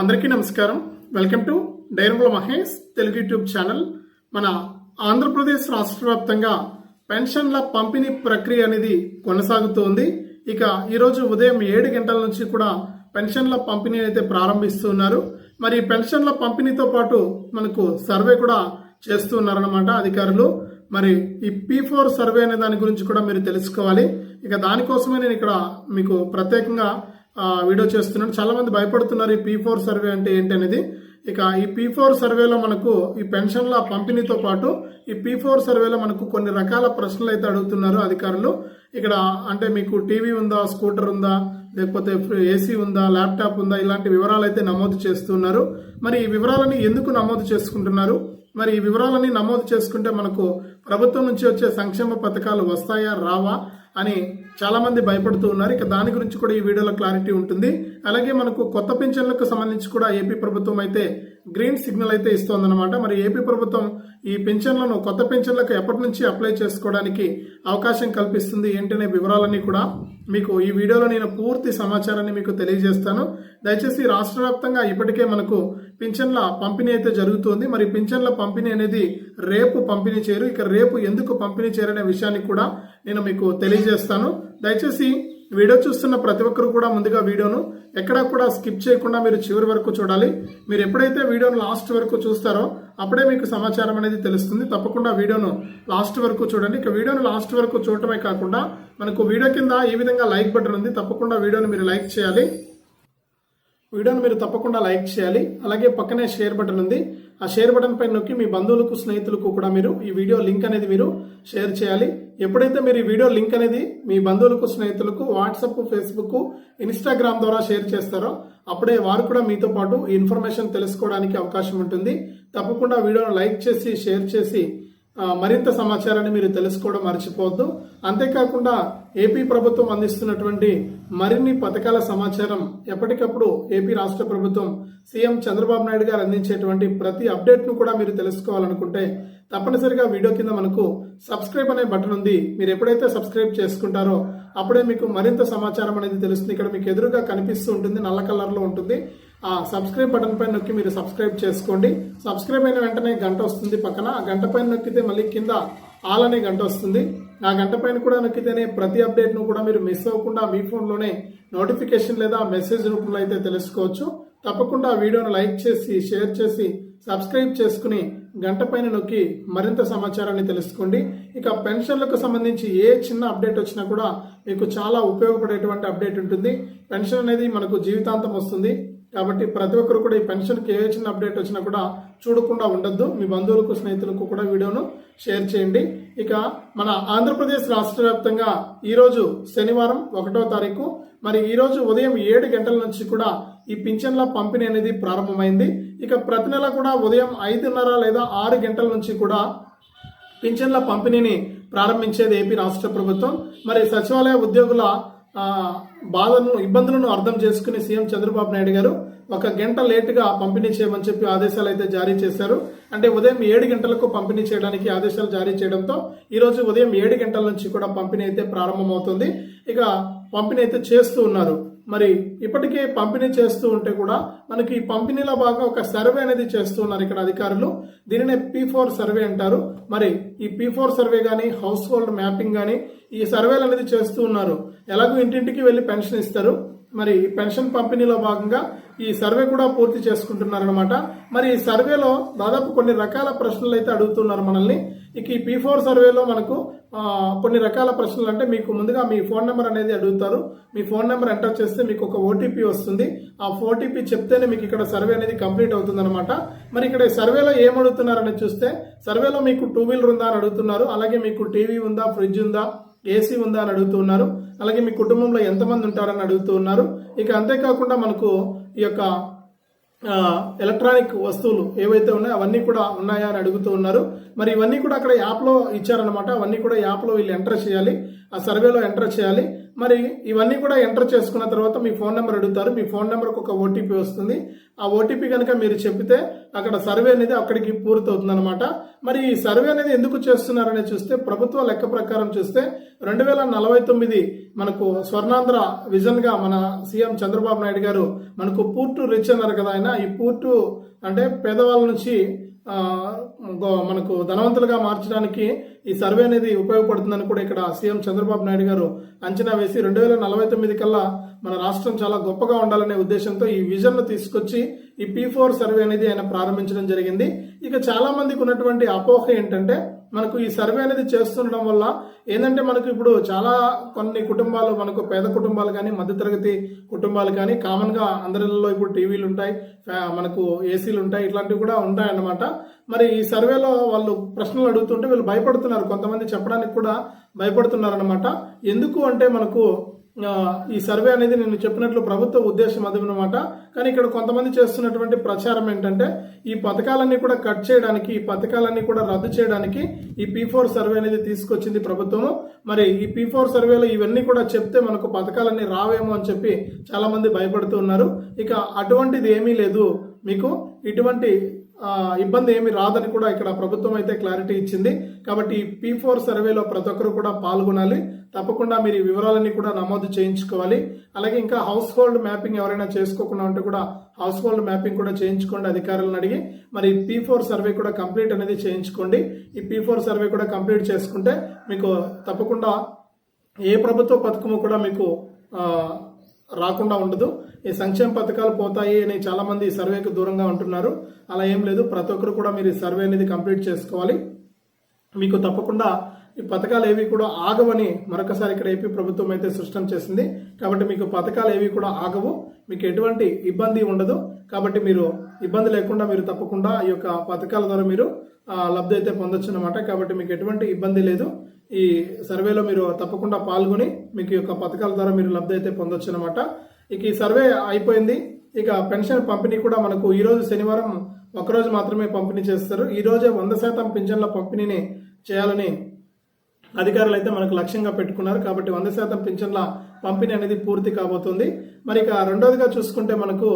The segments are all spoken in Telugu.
అందరికీ నమస్కారం. వెల్కమ్ టు డైరంగుల మహేష్ తెలుగు యూట్యూబ్ ఛానల్. మన ఆంధ్రప్రదేశ్ రాష్ట్ర వ్యాప్తంగా పెన్షన్ల పంపిణీ ప్రక్రియ అనేది కొనసాగుతోంది. ఇక ఈరోజు ఉదయం ఏడు గంటల నుంచి కూడా పెన్షన్ల పంపిణీ అయితే ప్రారంభిస్తున్నారు మరి పెన్షన్ల పంపిణీతో పాటు మనకు సర్వే కూడా చేస్తున్నారనమాట అధికారులు. మరి ఈ పీ ఫోర్ సర్వే అనే దాని గురించి కూడా మీరు తెలుసుకోవాలి. ఇక దానికోసమే నేను ఇక్కడ మీకు ప్రత్యేకంగా వీడియో చేస్తున్నాను చాలా మంది భయపడుతున్నారు ఈ పీ ఫోర్ సర్వే అంటే ఏంటి అనేది. ఇక ఈ పీ ఫోర్ సర్వేలో మనకు ఈ పెన్షన్ల పంపిణీతో పాటు ఈ పీ ఫోర్ సర్వేలో మనకు కొన్ని రకాల ప్రశ్నలు అయితే అడుగుతున్నారు అధికారులు. ఇక్కడ అంటే మీకు టీవీ ఉందా స్కూటర్ ఉందా లేకపోతే ఏసీ ఉందా ల్యాప్టాప్ ఉందా ఇలాంటి వివరాలు అయితే నమోదు చేస్తున్నారు. మరి ఈ వివరాలని ఎందుకు నమోదు చేసుకుంటున్నారు? మరి ఈ వివరాలని నమోదు చేసుకుంటే మనకు ప్రభుత్వం నుంచి వచ్చే సంక్షేమ పథకాలు వస్తాయా రావా అని చాలా మంది భయపడుతూ ఉన్నారు. ఇక దాని గురించి కూడా ఈ వీడియోలో క్లారిటీ ఉంటుంది. అలాగే మనకు కొత్త పెన్షన్లకు సంబంధించి కూడా ఏపీ ప్రభుత్వం అయితే గ్రీన్ సిగ్నల్ అయితే ఇస్తోందన్నమాట. మరి ఏపీ ప్రభుత్వం ఈ పెన్షన్లను కొత్త పెన్షన్లకు ఎప్పటి నుంచి అప్లై చేసుకోవడానికి అవకాశం కల్పిస్తుంది ఏంటనే వివరాలన్నీ కూడా మీకు ఈ వీడియోలో నేను పూర్తి సమాచారాన్ని మీకు తెలియజేస్తాను. దయచేసి రాష్ట్ర వ్యాప్తంగా ఇప్పటికే మనకు పింఛన్ల పంపిణీ అయితే జరుగుతుంది. మరి పింఛన్ల పంపిణీ అనేది రేపు పంపిణీ చేయరు. ఇక రేపు ఎందుకు పంపిణీ చేయరనే విషయాన్ని కూడా నేను మీకు తెలియజేస్తాను. దయచేసి వీడియో చూస్తున్న ప్రతి ఒక్కరు కూడా ముందుగా వీడియోను ఎక్కడా కూడా స్కిప్ చేయకుండా మీరు చివరి వరకు చూడాలి. మీరు ఎప్పుడైతే వీడియోను లాస్ట్ వరకు చూస్తారో అప్పుడే మీకు సమాచారం అనేది తెలుస్తుంది. తప్పకుండా వీడియోను లాస్ట్ వరకు చూడండి. ఇక వీడియోను లాస్ట్ వరకు చూడటమే కాకుండా మనకు వీడియో కింద ఈ విధంగా లైక్ బటన్ ఉంది తప్పకుండా వీడియోను మీరు లైక్ చేయాలి. వీడియోను మీరు తప్పకుండా లైక్ చేయాలి. అలాగే పక్కనే షేర్ బటన్ ఉంది. ఆ షేర్ బటన్ పైన నొక్కి మీ బంధువులకు స్నేహితులకు కూడా మీరు ఈ వీడియో లింక్ అనేది మీరు షేర్ చేయాలి. ఎప్పుడైతే మీరు ఈ వీడియో లింక్ అనేది మీ బంధువులకు స్నేహితులకు వాట్సాప్ ఫేస్బుక్ ఇన్స్టాగ్రామ్ ద్వారా షేర్ చేస్తారో అప్పుడే వారు కూడా మీతో పాటు ఈ ఇన్ఫర్మేషన్ తెలుసుకోవడానికి అవకాశం ఉంటుంది. తప్పకుండా వీడియోను లైక్ చేసి షేర్ చేసి మరింత సమాచారాన్ని మీరు తెలుసుకోవడం మర్చిపోవద్దు. అంతేకాకుండా ఏపీ ప్రభుత్వం అందిస్తున్నటువంటి మరిన్ని పథకాల సమాచారం ఎప్పటికప్పుడు ఏపీ రాష్ట్ర ప్రభుత్వం సీఎం చంద్రబాబు నాయుడు గారు అందించేటువంటి ప్రతి అప్డేట్ను కూడా మీరు తెలుసుకోవాలనుకుంటే తప్పనిసరిగా వీడియో కింద మనకు సబ్స్క్రైబ్ అనే బటన్ ఉంది. మీరు ఎప్పుడైతే సబ్స్క్రైబ్ చేసుకుంటారో అప్పుడే మీకు మరింత సమాచారం అనేది తెలుస్తుంది. ఇక్కడ మీకు ఎదురుగా కనిపిస్తూ ఉంటుంది నల్ల కలర్లో ఉంటుంది. ఆ సబ్స్క్రైబ్ బటన్ పైన నొక్కి మీరు సబ్స్క్రైబ్ చేసుకోండి. సబ్స్క్రైబ్ అయిన వెంటనే గంట వస్తుంది పక్కన. ఆ గంట పైన నొక్కితే మళ్ళీ కింద ఆల్ అనే గంట వస్తుంది. ఆ గంట పైన కూడా నొక్కితేనే ప్రతి అప్డేట్ను కూడా మీరు మిస్ అవ్వకుండా మీ ఫోన్లోనే నోటిఫికేషన్ లేదా మెసేజ్ రూపంలో అయితే తెలుసుకోవచ్చు. తప్పకుండా వీడియోను లైక్ చేసి షేర్ చేసి సబ్స్క్రైబ్ చేసుకుని గంట పైన నొక్కి మరింత సమాచారాన్ని తెలుసుకోండి. ఇక పెన్షన్లకు సంబంధించి ఏ చిన్న అప్డేట్ వచ్చినా కూడా మీకు చాలా ఉపయోగపడేటువంటి అప్డేట్ ఉంటుంది. పెన్షన్ అనేది మనకు జీవితాంతం వస్తుంది. కాబట్టి ప్రతి ఒక్కరు కూడా ఈ పెన్షన్కి ఏ చిన్న అప్డేట్ వచ్చినా కూడా చూడకుండా ఉండొద్దు. మీ బంధువులకు స్నేహితులకు కూడా వీడియోను షేర్ చేయండి. ఇక మన ఆంధ్రప్రదేశ్ రాష్ట్ర వ్యాప్తంగా ఈరోజు శనివారం ఒకటో తారీఖు. మరి ఈరోజు ఉదయం ఏడు గంటల నుంచి కూడా ఈ పింఛన్ల పంపిణీ అనేది ప్రారంభమైంది. ఇక ప్రతి నెల కూడా ఉదయం ఐదున్నర లేదా ఆరు గంటల నుంచి కూడా పింఛన్ల పంపిణీని ప్రారంభించేది ఏపీ రాష్ట్ర ప్రభుత్వం. మరి సచివాలయ ఉద్యోగుల బాధను ఇబ్బందులను అర్థం చేసుకుని సీఎం చంద్రబాబు నాయుడు గారు ఒక గంట లేటుగా పంపిణీ చేయమని చెప్పి ఆదేశాలు అయితే జారీ చేశారు. అంటే ఉదయం ఏడు గంటలకు పంపిణీ చేయడానికి ఆదేశాలు జారీ చేయడంతో ఈరోజు ఉదయం ఏడు గంటల నుంచి కూడా పంపిణీ అయితే ప్రారంభమవుతుంది. ఇక పంపిణీ అయితే చేస్తూ ఉన్నారు. మరి ఇప్పటికే పంపిణీ చేస్తూ ఉంటే కూడా మనకి ఈ పంపిణీలో భాగంగా ఒక సర్వే అనేది చేస్తూ ఉన్నారు ఇక్కడ అధికారులు. దీనినే పీ ఫోర్ సర్వే అంటారు. మరి ఈ పీ ఫోర్ సర్వే కానీ హౌస్ హోల్డ్ మ్యాపింగ్ కానీ ఈ సర్వేలు అనేది చేస్తూ ఉన్నారు. ఎలాగో ఇంటింటికి వెళ్ళి పెన్షన్ ఇస్తారు. మరి పెన్షన్ పంపిణీలో భాగంగా ఈ సర్వే కూడా పూర్తి చేసుకుంటున్నారనమాట మరి ఈ సర్వేలో దాదాపు కొన్ని రకాల ప్రశ్నలు అయితే అడుగుతున్నారు మనల్ని. ఇక ఈ పీ ఫోర్ సర్వేలో మనకు కొన్ని రకాల ప్రశ్నలు అంటే మీకు ముందుగా మీ ఫోన్ నెంబర్ అనేది అడుగుతారు. మీ ఫోన్ నెంబర్ ఎంటర్ చేస్తే మీకు ఒక ఓటీపీ వస్తుంది. ఆ ఓటీపీ చెప్తేనే మీకు ఇక్కడ సర్వే అనేది కంప్లీట్ అవుతుంది మరి ఇక్కడ ఈ సర్వేలో ఏం అడుగుతున్నారని చూస్తే సర్వేలో మీకు టూ వీలర్ ఉందా అని అడుగుతున్నారు. అలాగే మీకు టీవీ ఉందా ఫ్రిడ్జ్ ఉందా ఏసీ ఉందా అని అడుగుతూ ఉన్నారు. అలాగే మీ కుటుంబంలో ఎంతమంది ఉంటారని అడుగుతూ ఉన్నారు. ఇక అంతేకాకుండా మనకు ఈ యొక్క ఎలక్ట్రానిక్ వస్తువులు ఏవైతే ఉన్నాయో అవన్నీ కూడా ఉన్నాయా అని అడుగుతూ ఉన్నారు. మరి ఇవన్నీ కూడా అక్కడ యాప్లో ఇచ్చారనమాట అవన్నీ కూడా యాప్లో వీళ్ళు ఎంటర్ చేయాలి. ఆ సర్వేలో ఎంటర్ చేయాలి. మరి ఇవన్నీ కూడా ఎంటర్ చేసుకున్న తర్వాత మీ ఫోన్ నెంబర్ అడుగుతారు. మీ ఫోన్ నెంబర్కి ఒక ఓటీపీ వస్తుంది. ఆ ఓటీపీ కనుక మీరు చెప్తే అక్కడ సర్వే అనేది అక్కడికి పూర్తవుతుంది అనమాట మరి ఈ సర్వే అనేది ఎందుకు చేస్తున్నారని చూస్తే ప్రభుత్వ లెక్క ప్రకారం చూస్తే రెండు వేల నలభై తొమ్మిది మనకు స్వర్ణాంధ్ర విజన్గా మన సీఎం చంద్రబాబు నాయుడు గారు మనకు పూర్టు రిచ్ అన్నారు కదా ఆయన. ఈ పూర్టు అంటే పేదవాళ్ళ నుంచి గో- మనకు ధనవంతులుగా మార్చడానికి ఈ సర్వే అనేది ఉపయోగపడుతుందని కూడా ఇక్కడ సీఎం చంద్రబాబు నాయుడు గారు అంచనా వేసి రెండు వేల నలభై తొమ్మిది కల్లా మన రాష్ట్రం చాలా గొప్పగా ఉండాలనే ఉద్దేశంతో ఈ విజన్ను తీసుకొచ్చి ఈ పీ ఫోర్ సర్వే అనేది ఆయన ప్రారంభించడం జరిగింది. ఇక చాలా మందికి ఉన్నటువంటి అపోహ ఏంటంటే మనకు ఈ సర్వే అనేది చేస్తుండడం వల్ల ఏంటంటే మనకు ఇప్పుడు చాలా కొన్ని కుటుంబాలు మనకు పేద కుటుంబాలు కానీ మధ్యతరగతి కుటుంబాలు కానీ కామన్గా అందరిలో ఇప్పుడు టీవీలు ఉంటాయి ఫ్యా- మనకు ఏసీలు ఉంటాయి ఇట్లాంటివి కూడా ఉంటాయన్నమాట. మరి ఈ సర్వేలో వాళ్ళు ప్రశ్నలు అడుగుతుంటే వీళ్ళు భయపడుతున్నారు. కొంతమంది చెప్పడానికి కూడా భయపడుతున్నారు అనమాట ఎందుకు అంటే మనకు ఈ సర్వే అనేది నేను చెప్పినట్లు ప్రభుత్వ ఉద్దేశం అది అనమాట కానీ ఇక్కడ కొంతమంది చేస్తున్నటువంటి ప్రచారం ఏంటంటే ఈ పథకాలన్నీ కూడా కట్ చేయడానికి ఈ పథకాలన్నీ కూడా రద్దు చేయడానికి ఈ పీ ఫోర్ సర్వే అనేది తీసుకొచ్చింది ప్రభుత్వము. మరి ఈ పీ ఫోర్ సర్వేలో ఇవన్నీ కూడా చెప్తే మనకు పథకాలన్నీ రావేమో అని చెప్పి చాలామంది భయపడుతూ ఉన్నారు. ఇక అటువంటిది ఏమీ లేదు. మీకు ఇటువంటి ఇబ్బంది ఏమి రాదని కూడా ఇక్కడ ప్రభుత్వం అయితే క్లారిటీ ఇచ్చింది. కాబట్టి పీ ఫోర్ సర్వేలో ప్రతి ఒక్కరు కూడా పాల్గొనాలి. తప్పకుండా మీరు ఈ వివరాలన్నీ కూడా నమోదు చేయించుకోవాలి. అలాగే ఇంకా హౌస్ హోల్డ్ మ్యాపింగ్ ఎవరైనా చేసుకోకుండా ఉంటే కూడా హౌస్ హోల్డ్ మ్యాపింగ్ కూడా చేయించుకోండి అధికారులను అడిగి. మరి పీ ఫోర్ సర్వే కూడా కంప్లీట్ అనేది చేయించుకోండి. ఈ పీ ఫోర్ సర్వే కూడా కంప్లీట్ చేసుకుంటే మీకు తప్పకుండా ఏ ప్రభుత్వ పథకము కూడా మీకు రాకుండా ఉండదు. ఈ సంక్షేమ పథకాలు పోతాయి అని చాలా మంది ఈ దూరంగా ఉంటున్నారు. అలా ఏం లేదు. ప్రతి ఒక్కరు కూడా మీరు ఈ సర్వే అనేది కంప్లీట్ చేసుకోవాలి. మీకు తప్పకుండా ఈ పథకాలు ఏవి కూడా ఆగవని మరొకసారి ఇక్కడ ఏపీ ప్రభుత్వం అయితే సృష్టం చేసింది. కాబట్టి మీకు పథకాలు ఏవి కూడా ఆగవు. మీకు ఎటువంటి ఇబ్బంది ఉండదు. కాబట్టి మీరు ఇబ్బంది లేకుండా మీరు తప్పకుండా ఈ యొక్క పథకాల ద్వారా మీరు లబ్ధి అయితే పొందొచ్చు అనమాట కాబట్టి మీకు ఎటువంటి ఇబ్బంది లేదు. ఈ సర్వేలో మీరు తప్పకుండా పాల్గొని మీకు ఈ యొక్క పథకాల ద్వారా మీరు లబ్ధి అయితే పొందొచ్చు అనమాట ఇక ఈ సర్వే అయిపోయింది. ఇక పెన్షన్ పంపిణీ కూడా మనకు ఈరోజు శనివారం ఒకరోజు మాత్రమే పంపిణీ చేస్తారు. ఈరోజే వంద శాతం పింఛన్ల పంపిణీని చేయాలని అధికారులు అయితే మనకు లక్ష్యంగా పెట్టుకున్నారు. కాబట్టి వంద శాతం పింఛన్ల పంపిణీ అనేది పూర్తి కాబోతుంది. మరి ఇక రెండోదిగా చూసుకుంటే మనకు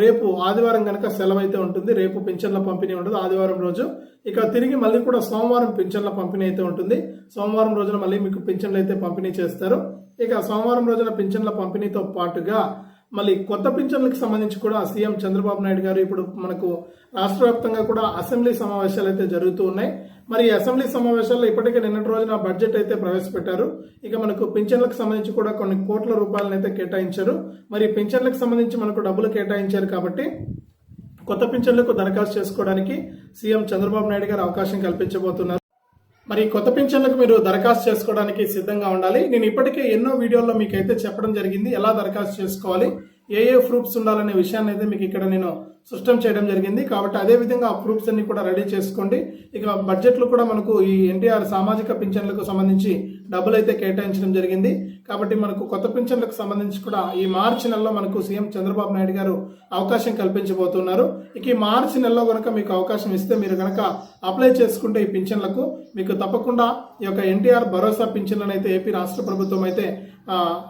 రేపు ఆదివారం కనుక సెలవు అయితే ఉంటుంది. రేపు పింఛన్ల పంపిణీ ఉండదు. ఆదివారం రోజు. ఇక తిరిగి మళ్ళీ కూడా సోమవారం పింఛన్ల పంపిణీ అయితే ఉంటుంది. సోమవారం రోజున మళ్ళీ మీకు పింఛన్లు అయితే పంపిణీ చేస్తారు. ఇక సోమవారం రోజున పింఛన్ల పంపిణీతో పాటుగా మళ్ళీ కొత్త పింఛన్లకు సంబంధించి కూడా సీఎం చంద్రబాబు నాయుడు గారు ఇప్పుడు మనకు రాష్ట్ర వ్యాప్తంగా కూడా అసెంబ్లీ సమావేశాలు అయితే జరుగుతూ ఉన్నాయి. మరి అసెంబ్లీ సమావేశాల్లో ఇప్పటికే నిన్నటి రోజున బడ్జెట్ అయితే ప్రవేశపెట్టారు. ఇక మనకు పింఛన్లకు సంబంధించి కూడా కొన్ని కోట్ల రూపాయలను అయితే కేటాయించారు. మరి పింఛన్లకు సంబంధించి మనకు డబ్బులు కేటాయించారు కాబట్టి కొత్త పింఛన్లకు దరఖాస్తు చేసుకోవడానికి సీఎం చంద్రబాబు నాయుడు గారు అవకాశం కల్పించబోతున్నారు. మరి కొత్త పింఛన్లకు మీరు దరఖాస్తు చేసుకోవడానికి సిద్ధంగా ఉండాలి. నేను ఇప్పటికే ఎన్నో వీడియోల్లో మీకైతే చెప్పడం జరిగింది. ఎలా దరఖాస్తు చేసుకోవాలి? ఏ ఏ ప్రూఫ్స్ ఉండాలనే విషయాన్ని అయితే మీకు ఇక్కడ నేను స్పష్టం చేయడం జరిగింది. కాబట్టి అదే విధంగా ఆ ప్రూఫ్స్ అన్ని కూడా రెడీ చేసుకోండి. ఇక బడ్జెట్లో కూడా మనకు ఈ ఎన్టీఆర్ సామాజిక పింఛన్లకు సంబంధించి డబ్బులు అయితే కేటాయించడం జరిగింది. కాబట్టి మనకు కొత్త పింఛన్లకు సంబంధించి కూడా ఈ మార్చి నెలలో మనకు సీఎం చంద్రబాబు నాయుడు గారు అవకాశం కల్పించబోతున్నారు. ఇక ఈ మార్చి నెలలో కనుక మీకు అవకాశం ఇస్తే మీరు కనుక అప్లై చేసుకుంటే ఈ పింఛన్లకు మీకు తప్పకుండా ఈ యొక్క ఎన్టీఆర్ భరోసా పింఛన్లను అయితే ఏపీ రాష్ట్ర ప్రభుత్వం అయితే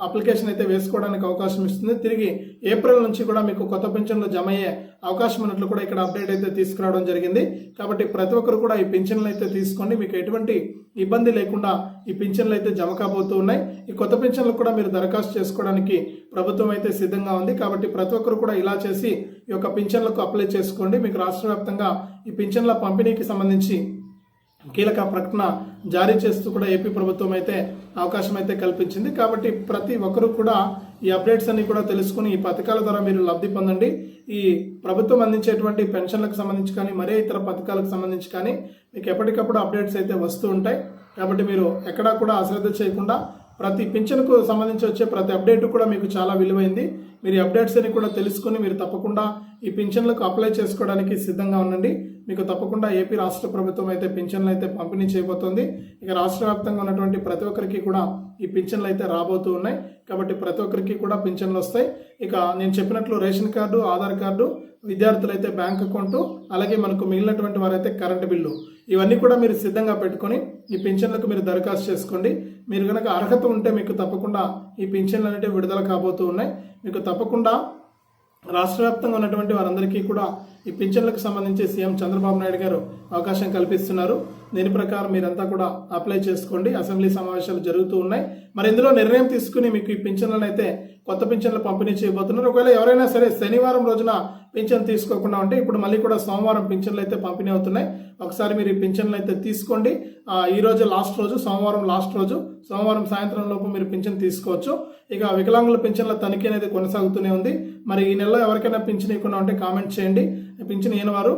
అప్లికేషన్ అయితే వేసుకోవడానికి అవకాశం ఇస్తుంది. తిరిగి ఏప్రిల్ నుంచి కూడా మీకు కొత్త పింఛన్లు జమ అయ్యే అవకాశం ఉన్నట్లు కూడా ఇక్కడ అప్డేట్ అయితే తీసుకురావడం జరిగింది. కాబట్టి ప్రతి ఒక్కరు కూడా ఈ పింఛన్లు అయితే తీసుకోండి. మీకు ఎటువంటి ఇబ్బంది లేకుండా ఈ పింఛన్లు అయితే జమ కాబోతూ ఉన్నాయి. ఈ కొత్త పింఛన్లకు కూడా మీరు దరఖాస్తు చేసుకోవడానికి ప్రభుత్వం అయితే సిద్ధంగా ఉంది. కాబట్టి ప్రతి ఒక్కరు కూడా ఇలా చేసి ఈ యొక్క పింఛన్లకు అప్లై చేసుకోండి. మీకు రాష్ట్ర వ్యాప్తంగా ఈ పింఛన్ల పంపిణీకి సంబంధించి కీలక ప్రకటన జారీ చేస్తూ కూడా ఏపీ ప్రభుత్వం అయితే అవకాశం అయితే కల్పించింది. కాబట్టి ప్రతి ఒక్కరూ కూడా ఈ అప్డేట్స్ అన్ని కూడా తెలుసుకుని ఈ పథకాల ద్వారా మీరు లబ్ధి పొందండి. ఈ ప్రభుత్వం అందించేటువంటి పెన్షన్లకు సంబంధించి కానీ మరే ఇతర పథకాలకు సంబంధించి కానీ మీకు ఎప్పటికప్పుడు అప్డేట్స్ అయితే వస్తూ ఉంటాయి. కాబట్టి మీరు ఎక్కడా కూడా అశ్రద్ధ చేయకుండా ప్రతి పింఛన్కు సంబంధించి వచ్చే ప్రతి అప్డేట్ కూడా మీకు చాలా విలువైంది. మీరు అప్డేట్స్ అని కూడా తెలుసుకుని మీరు తప్పకుండా ఈ పింఛన్లకు అప్లై చేసుకోవడానికి సిద్ధంగా ఉండండి. మీకు తప్పకుండా ఏపీ రాష్ట్ర ప్రభుత్వం అయితే పింఛన్లు అయితే పంపిణీ చేయబోతోంది. ఇక రాష్ట్ర వ్యాప్తంగా ఉన్నటువంటి ప్రతి ఒక్కరికి కూడా ఈ పింఛన్లు అయితే రాబోతూ ఉన్నాయి. కాబట్టి ప్రతి ఒక్కరికి కూడా పింఛన్లు వస్తాయి. ఇక నేను చెప్పినట్లు రేషన్ కార్డు ఆధార్ కార్డు విద్యార్థులైతే బ్యాంక్ అకౌంట్ అలాగే మనకు మిగిలినటువంటి వారైతే కరెంటు బిల్లు. ఇవన్నీ కూడా మీరు సిద్ధంగా పెట్టుకొని ఈ పింఛన్లకు మీరు దరఖాస్తు చేసుకోండి. మీరు కనుక అర్హత ఉంటే మీకు తప్పకుండా ఈ పింఛన్లు అనేవి విడుదల కాబోతూ ఉన్నాయి. మీకు తప్పకుండా రాష్ట్ర వ్యాప్తంగా ఉన్నటువంటి వారందరికీ కూడా ఈ పింఛన్లకు సంబంధించి సీఎం చంద్రబాబు నాయుడు గారు అవకాశం కల్పిస్తున్నారు. దీని ప్రకారం మీరంతా కూడా అప్లై చేసుకోండి. అసెంబ్లీ సమావేశాలు జరుగుతూ ఉన్నాయి. మరి ఇందులో నిర్ణయం తీసుకుని మీకు ఈ పింఛన్లను అయితే కొత్త పింఛన్లు పంపిణీ చేయబోతున్నారు. ఒకవేళ ఎవరైనా సరే శనివారం రోజున పింఛన్ తీసుకోకుండా ఉంటే ఇప్పుడు మళ్ళీ కూడా సోమవారం పింఛన్లు అయితే పంపిణీ అవుతున్నాయి. ఒకసారి మీరు ఈ పింఛన్లు అయితే తీసుకోండి. ఈ రోజు లాస్ట్ రోజు సోమవారం లాస్ట్ రోజు సోమవారం సాయంత్రం లోపు మీరు పింఛన్ తీసుకోవచ్చు. ఇక వికలాంగుల పింఛన్ల తనిఖీ అనేది కొనసాగుతూనే ఉంది. మరి ఈ నెలలో ఎవరికైనా పింఛన్ ఇవ్వకుండా ఉంటే కామెంట్ చేయండి. పింఛన్ ఇవ్వని వారు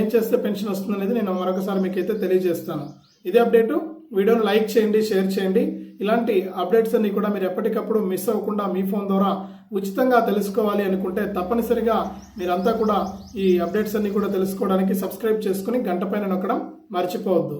ఏం చేస్తే పెన్షన్ వస్తుంది అనేది నేను మరొకసారి మీకు అయితే తెలియజేస్తాను. ఇదే అప్డేటు. వీడియోను లైక్ చేయండి షేర్ చేయండి. ఇలాంటి అప్డేట్స్ అన్ని కూడా మీరు ఎప్పటికప్పుడు మిస్ అవ్వకుండా మీ ఫోన్ ద్వారా ఉచితంగా తెలుసుకోవాలి అనుకుంటే తప్పనిసరిగా మీరంతా కూడా ఈ అప్డేట్స్ అన్ని కూడా తెలుసుకోవడానికి సబ్స్క్రైబ్ చేసుకుని గంట పైన నొక్కడం మర్చిపోవద్దు.